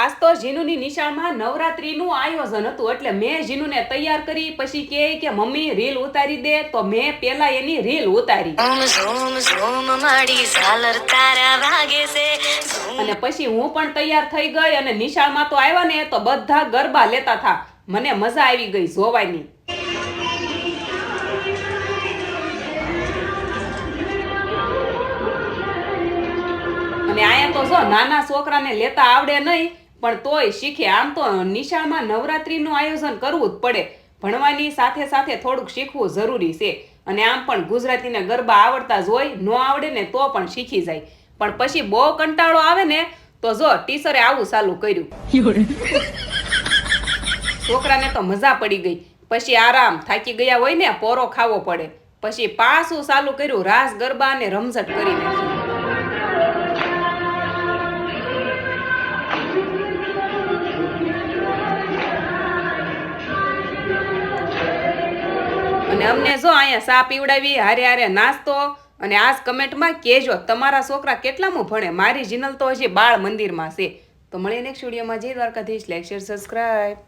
આજ તો જીનુની નિશાળમાં નવરાત્રીનું આયોજન હતું એટલે મેં જીનુને તૈયાર કરી પછી કહે કે મમ્મી રીલ ઉતારી દે. તો મેં પેલા એની રીલ ઉતારી. અને પછી હું પણ તૈયાર થઈ ગઈ અને નિશાળમાં તો આવ્યા ને તો બધા ગરબા લેતા હતા મને મજા આવી ગઈ જોવાની. અને આયા તો જો નાના છોકરાને લેતા આવડે નહીં પણ તોય શીખે. આમ તો નિશાળમાં નવરાત્રિનું આયોજન કરવું જ પડે. ભણવાની સાથે સાથે થોડુંક શીખવું જરૂરી છે. અને આમ પણ ગુજરાતીને ગરબા આવડતા જ હોય ન આવડે ને તો પણ શીખી જાય. પણ પછી બહુ કંટાળો આવે ને તો જો ટીચરે આવું ચાલુ કર્યું. છોકરાને તો મજા પડી ગઈ. પછી આરામ થાકી ગયા હોય ને પોરો ખાવો પડે. પછી પાછું ચાલુ કર્યું રાસ ગરબા અને રમઝટ કરી નાખી. અને અમને જો અહીંયા સા પીવડાવી, હારે હારે નાસ્તો અને આજ કમેન્ટમાં કહેજો, તમારા છોકરા કેટલામાં ભણે? મારી જીનલ તો હજી બાળ મંદિરમાં છે. તો મળીએ નેક્સ્ટ વિડીયોમાં. જય દ્વારકાધીશ. Lecture subscribe